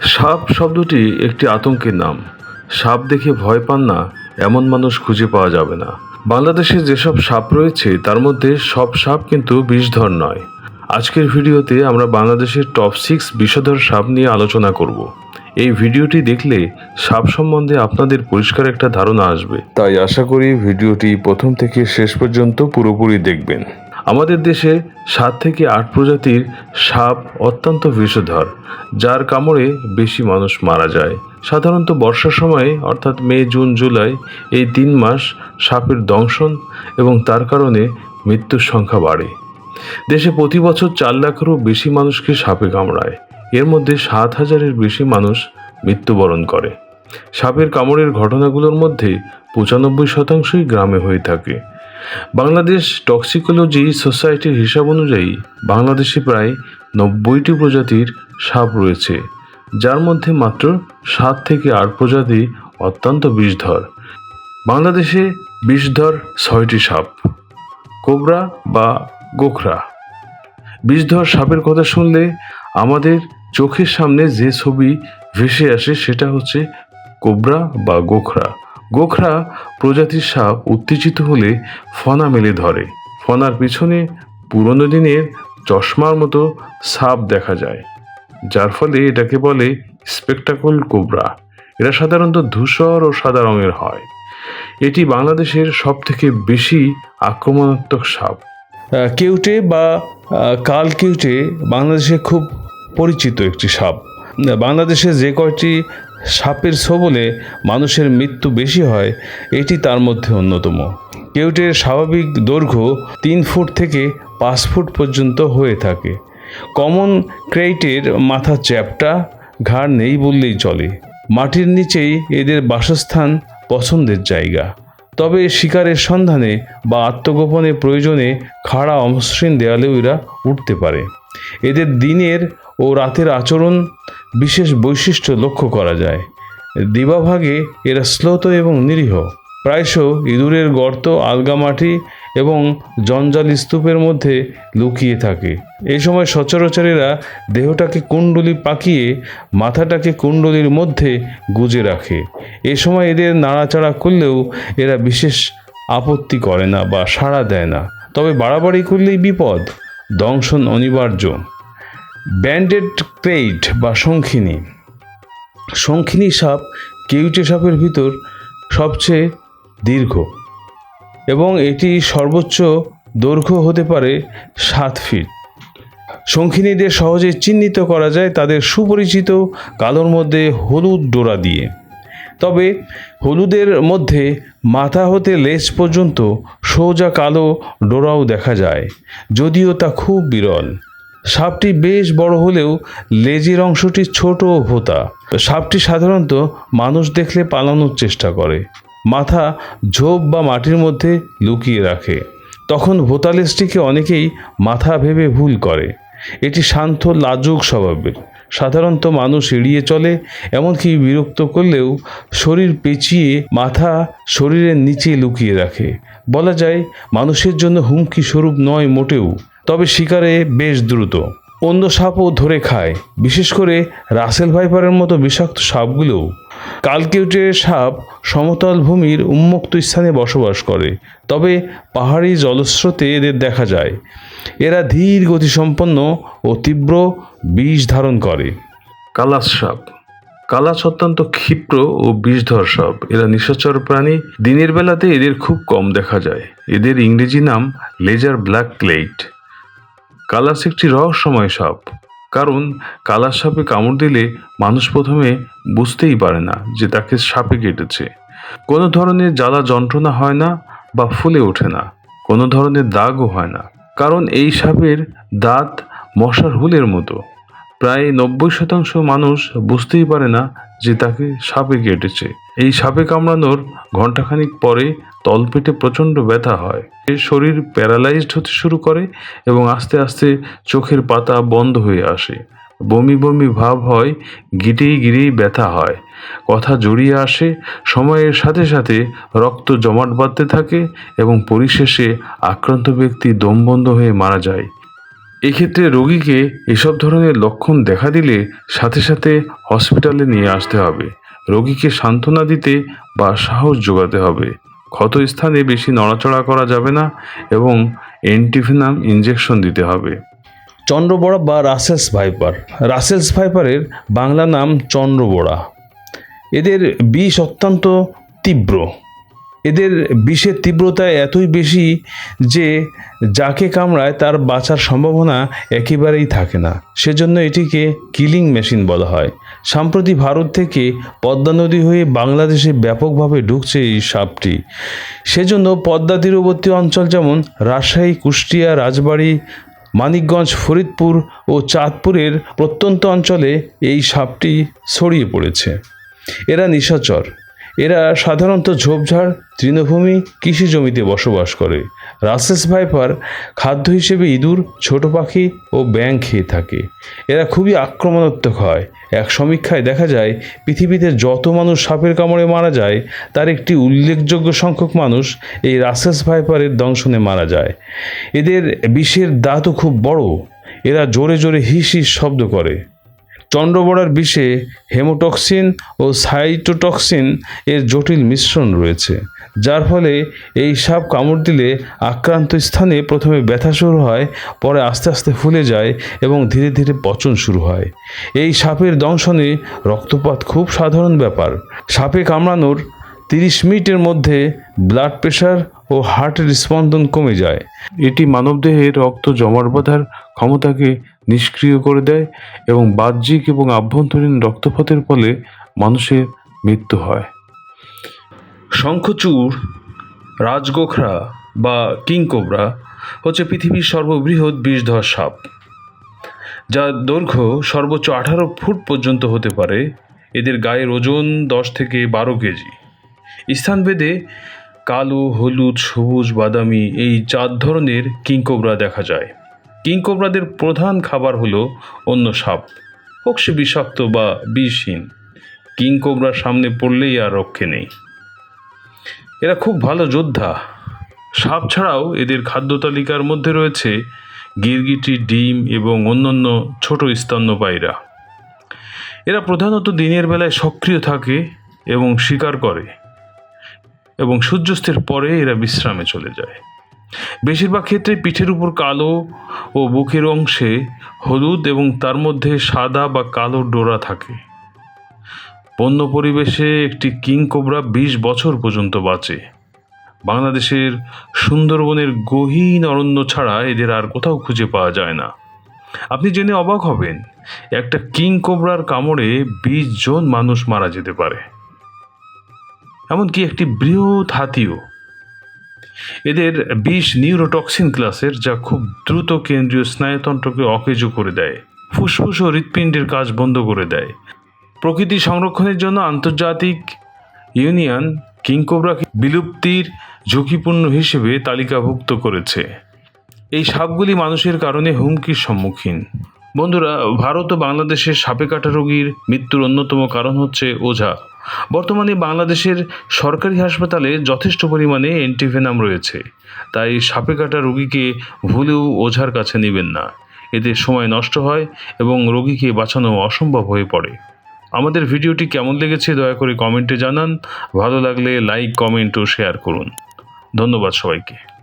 সাপ শব্দটি একটি আতঙ্কের নাম। সাপ দেখে ভয় পান না, এমন মানুষ খুঁজে পাওয়া যাবে না। বাংলাদেশে যেসব সাপ রয়েছে, তার মধ্যে সব সাপ কিন্তু বিষধর নয়। আজকের ভিডিওতে আমরা বাংলাদেশের টপ সিক্স বিষধর সাপ নিয়ে আলোচনা করব। এই ভিডিওটি দেখলে সাপ সম্বন্ধে আপনাদের পরিষ্কার একটা ধারণা আসবে। তাই আশা করি ভিডিওটি প্রথম থেকে শেষ পর্যন্ত পুরোপুরি দেখবেন। আমাদের দেশে সাত থেকে আট প্রজাতির সাপ অত্যন্ত বিষধর, যার কামড়ে বেশি মানুষ মারা যায়। সাধারণত বর্ষার সময়ে, অর্থাৎ মে, জুন, জুলাই, এই তিন মাস সাপের দংশন এবং তার কারণে মৃত্যুর সংখ্যা বাড়ে। দেশে প্রতি বছর চার লাখেরও বেশি মানুষকে সাপে কামড়ায়। এর মধ্যে সাত হাজারের বেশি মানুষ মৃত্যুবরণ করে। সাপের কামড়ের ঘটনাগুলোর মধ্যে পঁচানব্বই শতাংশই গ্রামে হয়ে থাকে। বাংলাদেশ টক্সিকোলজি সোসাইটির হিসাব অনুযায়ী বাংলাদেশে প্রায় নব্বইটি প্রজাতির সাপ রয়েছে, যার মধ্যে মাত্র সাত থেকে আট প্রজাতি অত্যন্ত বিষধর। বাংলাদেশে বিষধর ছয়টি সাপ, কোবরা বা গোখরা। বিষধর সাপের কথা শুনলে আমাদের চোখের সামনে যে ছবি ভেসে আসে সেটা হচ্ছে কোবরা বা গোখরা। গোখরা প্রজাতির সাপ উত্তেজিত হলে ফনা মেলে ধরে। ফনার পিছনে পুরনো দিনের চশমার মতো সাপ দেখা যায়, যার ফলে এটাকে বলে স্পেকটাকল কোবরা। এরা সাধারণত ধূসর ও সাদা রঙের হয়। এটি বাংলাদেশের সবথেকে বেশি আক্রমণাত্মক সাপ। কেউটে বা কাল কেউটে বাংলাদেশে খুব পরিচিত একটি সাপ। বাংলাদেশে যে কয়টি সাপের ছোবলে মানুষের মৃত্যু বেশি হয়, এটি তার মধ্যে অন্যতম। কেউটের স্বাভাবিক দৈর্ঘ্য তিন ফুট থেকে পাঁচ ফুট পর্যন্ত হয়ে থাকে। কমন ক্রেইটের মাথা চ্যাপটা ঘাড় নেই বললেই চলে। মাটির নিচেই এদের বাসস্থান পছন্দের জায়গা। তবে শিকারের সন্ধানে বা আত্মগোপনের প্রয়োজনে খাড়া অমসৃণ দেয়ালেও এরা উঠতে পারে। এদের দিনের ও রাতের আচরণ বিশেষ বৈশিষ্ট্য লক্ষ্য করা যায়। দিবাভাগে এরা শ্লোত এবং নিরীহ। প্রায়শ ইঁদুরের গর্ত আলগামাটি এবং জঞ্জাল স্তূপের মধ্যে লুকিয়ে থাকে। এই সময় সচরাচরেরা দেহটাকে কুণ্ডলি পাকিয়ে মাথাটাকে কুণ্ডলির মধ্যে গুজে রাখে। এ সময় এদের নাড়াচাড়া করলেও এরা বিশেষ আপত্তি করে না বা সাড়া দেয় না। তবে বাড়াবাড়ি করলেই বিপদ। দংশন অনিবার্য। ব্যান্ডেড ক্রেইট বা শঙ্খিনী। শঙ্খিনী সাপ কেউটে সাপের ভিতর সবচেয়ে দীর্ঘ এবং এটি সর্বোচ্চ দৈর্ঘ্য হতে পারে সাত ফিট। শঙ্খিনীদের সহজে চিহ্নিত করা যায় তাদের সুপরিচিত কালোর মধ্যে হলুদ ডোরা দিয়ে। তবে হলুদের মধ্যে মাথা হতে লেজ পর্যন্ত সোজা কালো ডোরাও দেখা যায়, যদিও তা খুব বিরল। সাপটি বেশ বড় হলেও লেজের অংশটি ছোট ও ভোতা। সাপটি সাধারণত মানুষ দেখলে পালানোর চেষ্টা করে। মাথা ঝোপ বা মাটির মধ্যে লুকিয়ে রাখে। তখন ভোতা লেজটিকে অনেকেই মাথা ভেবে ভুল করে। এটি শান্ত, লাজুক স্বভাবের। সাধারণত মানুষ এড়িয়ে চলে, এমনকি বিরক্ত করলেও শরীর পেঁচিয়ে মাথা শরীরের নিচে লুকিয়ে রাখে। বলা যায়, মানুষের জন্য হুমকি স্বরূপ নয় মোটেও, তবে শিকারে বেশ দ্রুত। অন্য সাপও ধরে খায়, বিশেষ করে রাসেল ভাইপারের মতো বিষাক্ত সাপগুলোও। কালকেউটের সাপ সমতল ভূমির উন্মুক্ত স্থানে বসবাস করে, তবে পাহাড়ি জলস্রোতে এদের দেখা যায়। এরা ধীর গতিসম্পন্ন ও তীব্র বিষ ধারণ করে। কালাস সাপ। কালাস অত্যন্ত ক্ষিপ্র ও বিষধর সাপ। এরা নিশাচর প্রাণী। দিনের বেলাতে এদের খুব কম দেখা যায়। এদের ইংরেজি নাম লেজার ব্ল্যাক ক্লেইট। কালাস একটি রহস্যময় সাপ। কারণ কালাস সাপে কামড় দিলে মানুষ প্রথমে বুঝতেই পারে না যে তাকে সাপে কেটেছে। কোনো ধরনের জ্বালা যন্ত্রণা হয় না বা ফুলে ওঠে না। কোনো ধরনের দাগও হয় না। কারণ এই সাপের দাঁত মশার হুলের মতো। প্রায় নব্বই শতাংশ মানুষ বুঝতেই পারে না যে তাকে সাপে কেটেছে। এই সাপে কামড়ানোর ঘন্টাখানিক পরে তলপেটে প্রচণ্ড ব্যথা হয়। শরীর প্যারালাইজড হতে শুরু করে এবং আস্তে আস্তে চোখের পাতা বন্ধ হয়ে আসে। বমি বমি ভাব হয়, গিটেই গিরেই ব্যথা হয়। কথা জড়িয়ে আসে, সময়ের সাথে সাথে রক্ত জমাট বাঁধতে থাকে এবং পরিশেষে আক্রান্ত ব্যক্তি দম বন্ধ হয়ে মারা যায়। এক্ষেত্রে রোগীকে এসব ধরনের লক্ষণ দেখা দিলে সাথে সাথে হসপিটালে নিয়ে আসতে হবে। রোগীকে সান্ত্বনা দিতে বা সাহস যোগাতে হবে। ক্ষত স্থানে বেশি নড়াচড়া করা যাবে না এবং অ্যান্টিভেনাম ইঞ্জেকশন দিতে হবে। চন্দ্রবড়া বা রাসেলস ভাইপার। রাসেলস ভাইপারের বাংলা নাম চন্দ্রবড়া। এদের বিষ অত্যন্ত তীব্র। এদের বিষের তীব্রতা এতই বেশি যে যাকে কামড়ায় তার বাঁচার সম্ভাবনা একেবারেই থাকে না। সেজন্য এটিকে কিলিং মেশিন বলা হয়। সম্প্রতি ভারত থেকে পদ্মা নদী হয়ে বাংলাদেশে ব্যাপকভাবে ঢুকছে এই সাপটি। সেজন্য পদ্মা তীরবর্তী অঞ্চল যেমন রাজশাহী, কুষ্টিয়া, রাজবাড়ী, মানিকগঞ্জ, ফরিদপুর ও চাঁদপুরের প্রত্যন্ত অঞ্চলে এই সাপটি ছড়িয়ে পড়েছে। এরা নিশাচর। এরা সাধারণত ঝোপঝাড়, তৃণভূমি, কৃষি জমিতে বসবাস করে। রাসেস ভাইপার খাদ্য হিসেবে ইঁদুর, ছোট পাখি ও ব্যাং খেয়ে থাকে। এরা খুবই আক্রমণাত্মক হয়। এক সমীক্ষায় দেখা যায়, পৃথিবীতে যত মানুষ সাপের কামড়ে মারা যায়, তার একটি উল্লেখযোগ্য সংখ্যক মানুষ এই রাসেস ভাইপারের দংশনে মারা যায়। এদের বিষের দাঁতও খুব বড়। এরা জোরে জোরে হিস হিস শব্দ করে। চন্দ্রবড়ার বিষে হেমোটক্সিন ও সাইটোটক্সিন এর জটিল মিশ্রণ রয়েছে। যার ফলে এই সাপ কামড় দিলে আক্রান্ত স্থানে প্রথমে ব্যথা শুরু হয়, পরে আস্তে আস্তে ফুলে যায় এবং ধীরে ধীরে পচন শুরু হয়। এই সাপের দংশনে রক্তপাত খুব সাধারণ ব্যাপার। সাপে কামড়ানোর তিরিশ মিনিটের মধ্যে ব্লাড প্রেশার ও হার্টের স্পন্দন কমে যায়। এটি মানবদেহে রক্ত জমাট বাঁধার ক্ষমতাকে নিষ্ক্রিয় করে দেয় এবং বাহ্যিক এবং আভ্যন্তরীণ রক্তপাতের ফলে মানুষের মৃত্যু হয়। শঙ্খচূড়, রাজগোখরা বা কিংকোবরা হচ্ছে পৃথিবীর সর্ববৃহৎ বিষধর সাপ, যার দৈর্ঘ্য সর্বোচ্চ আঠারো ফুট পর্যন্ত হতে পারে। এদের গায়ের ওজন দশ থেকে বারো কেজি। স্থানভেদে কালো, হলুদ, সবুজ, বাদামি এই চার ধরনের কিংকোবরা দেখা যায়। কিংকোবরাদের প্রধান খাবার হলো অন্য সাপ হোক সে বিষাক্ত বা বিষহীন। কিংকোবরার সামনে পড়লেই আর রক্ষে নেই। এরা খুব ভালো যোদ্ধা। সাপ ছাড়াও এদের খাদ্য তালিকার মধ্যে রয়েছে গিরগিটি, ডিম এবং অন্যান্য ছোট স্তন্যপায়ীরা। এরা প্রধানত দিনের বেলায় সক্রিয় থাকে এবং শিকার করে এবং সূর্যাস্তের পরে এরা বিশ্রামে চলে যায়। বেশিরভাগ ক্ষেত্রে পিঠের উপর কালো ও বুকের অংশে হলুদ এবং তার মধ্যে সাদা বা কালো ডোরা থাকে। বন্য পরিবেশে একটি কিং কোবরা বিশ বছর পর্যন্ত বাঁচে। বাংলাদেশের সুন্দরবনের গহীন অরণ্য ছাড়া এদের আর কোথাও খুঁজে পাওয়া যায় না। আপনি জেনে অবাক হবেন, একটা কিং কোবরার কামড়ে বিশ জন মানুষ মারা যেতে পারে। এমনকি একটি বৃহৎ হাতিও। এদের বিষ নিউরোটক্সিন ক্লাসের, যা খুব দ্রুত কেন্দ্রীয় স্নায়ুতন্ত্রকে অকেজ করে দেয়, ফুসফুস ও হৃৎপিণ্ডের কাজ বন্ধ করে দেয়। প্রকৃতি সংরক্ষণের জন্য আন্তর্জাতিক ইউনিয়ন কিংকোবরাকে বিলুপ্তির ঝুঁকিপূর্ণ হিসেবে তালিকাভুক্ত করেছে। এই সাপগুলি মানুষের কারণে হুমকির সম্মুখীন। বন্ধুরা, ভারত ও বাংলাদেশের সাপে কাটা রোগীর মৃত্যুর অন্যতম কারণ হচ্ছে ওঝা। বর্তমানে বাংলাদেশের সরকারি হাসপাতালে যথেষ্ট পরিমাণে অ্যান্টিভেনাম রয়েছে। তাই সাপে কাটা রোগীকে ভুলেও ওঝার কাছে নেবেন না। এতে সময় নষ্ট হয় এবং রোগীকে বাঁচানো অসম্ভব হয়ে পড়ে। আমাদের ভিডিওটি কেমন লেগেছে দয়া করে কমেন্টে জানান। ভালো লাগলে লাইক, কমেন্ট ও শেয়ার করুন। ধন্যবাদ সবাইকে।